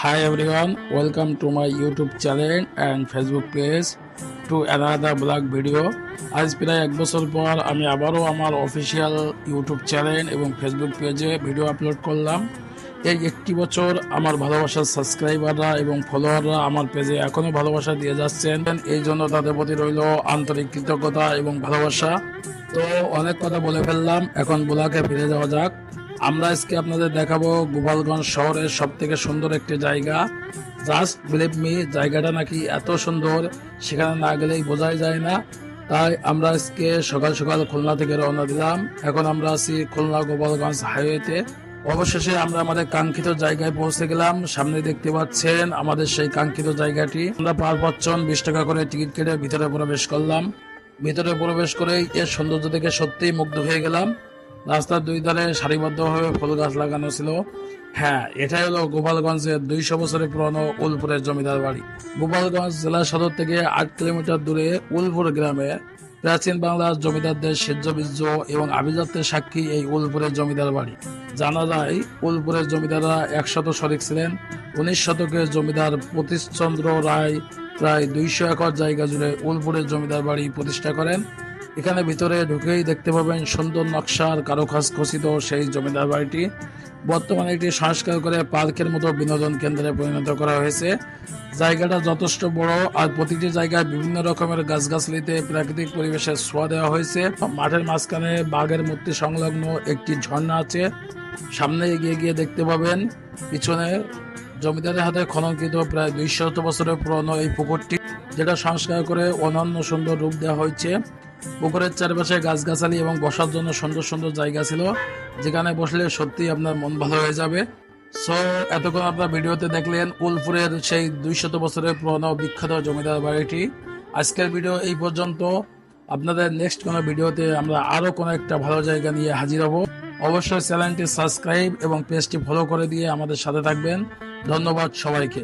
Hi everyone, welcome to my YouTube channel and Facebook page to another blog video. আজ প্রায় এক বছর পর আমি আবারও আমার অফিসিয়াল ইউটিউব চ্যানেল এবং ফেসবুক পেজে ভিডিও আপলোড করলাম। এই একটি বছর আমার ভালোবাসার সাবস্ক্রাইবাররা এবং ফলোয়াররা আমার পেজে এখনও ভালোবাসা দিয়ে যাচ্ছেন। এই জন্য তাদের প্রতি রইল আন্তরিক কৃতজ্ঞতা এবং ভালোবাসা। তো অনেক কথা বলে ফেললাম এখন বোলাকে ফিরে যাওয়া যাক। আমরা আজকে আপনাদের দেখাবো গোপালগঞ্জ শহরের সব থেকে সুন্দর একটি জায়গা। জাস্ট বিলিভ মি জায়গাটা নাকি এত সুন্দর, সেখানে না গেলেই বোঝাই যায় না। তাই আমরা আজকে সকাল সকাল খুলনা থেকে রওনা দিলাম। এখন আমরা আছি খুলনা গোপালগঞ্জ হাইওয়েতে। অবশেষে আমরা আমাদের কাঙ্ক্ষিত জায়গায় পৌঁছে গেলাম। সামনে দেখতে পাচ্ছেন আমাদের সেই কাঙ্ক্ষিত জায়গাটি। আমরা পার পাচ্ছন বিশ টাকা করে টিকিট কেটে ভিতরে প্রবেশ করলাম। ভিতরে প্রবেশ করেই এর সৌন্দর্য দেখে সত্যিই মুগ্ধ হয়ে গেলাম। রাস্তার দুই ধারে সারিবদ্ধভাবে ফুল গাছ লাগানো ছিল। হ্যাঁ এটাই হলো গোপালগঞ্জের দুইশো বছরের পুরনো উলপুরের জমিদার বাড়ি। গোপালগঞ্জ জেলা সদর থেকে আট কিলোমিটার দূরে উলপুর গ্রামে প্রাচীন বাংলার জমিদারদের সেজ্জবীর্য এবং আভিজাত্যের সাক্ষী এই উলপুরের জমিদার বাড়ি। জানা যায়, উলপুরের জমিদাররা একশত শরিক ছিলেন। উনিশ শতকের জমিদার প্রতিশচন্দ্র রায় প্রায় দুইশো একর জায়গা জুড়ে উলপুরের জমিদার বাড়ি প্রতিষ্ঠা করেন। এখানে ভিতরে ঢুকেই দেখতে পাবেন সুন্দর নকশার কারুকাজ খচিত সেই জমিদার বাড়িটি। বর্তমানে এটি সংস্কার করে পার্কের মতো বিনোদন কেন্দ্রে পরিণত করা হয়েছে। জায়গাটা যথেষ্ট বড় আর প্রতিটি জায়গায় বিভিন্ন রকমের গাছগাছলিতে প্রাকৃতিক পরিবেশের ছোঁয়া দেওয়া হয়েছে। মাঠের মাঝখানে বাঘের মূর্তি সংলগ্ন একটি ঝর্ণা আছে। সামনে এগিয়ে গিয়ে দেখতে পাবেন পিছনে জমিদারের হাতে খননকৃত প্রায় দুইশত বছরের পুরনো এই পুকুরটি, যেটা সংস্কার করে অনন্য সুন্দর রূপ দেওয়া হয়েছে। পুকুরের চারপাশে গাছগাছালি এবং বসার জন্য সুন্দর সুন্দর জায়গা ছিল। যেখানে বসলে সত্যি আপনার মন ভালো হয়ে যাবে। সো এতক্ষণ আপনার ভিডিওতে দেখলেন উলপুরের সেই দুইশত বছরের পুরনো বিখ্যাত জমিদার বাড়িটি। আজকের ভিডিও এই পর্যন্ত। আপনাদের নেক্সট কোনো ভিডিওতে আমরা আরও কোনো একটা ভালো জায়গা নিয়ে হাজির হব। অবশ্যই চ্যানেলটি সাবস্ক্রাইব এবং পেজটি ফলো করে দিয়ে আমাদের সাথে থাকবেন। ধন্যবাদ সবাইকে।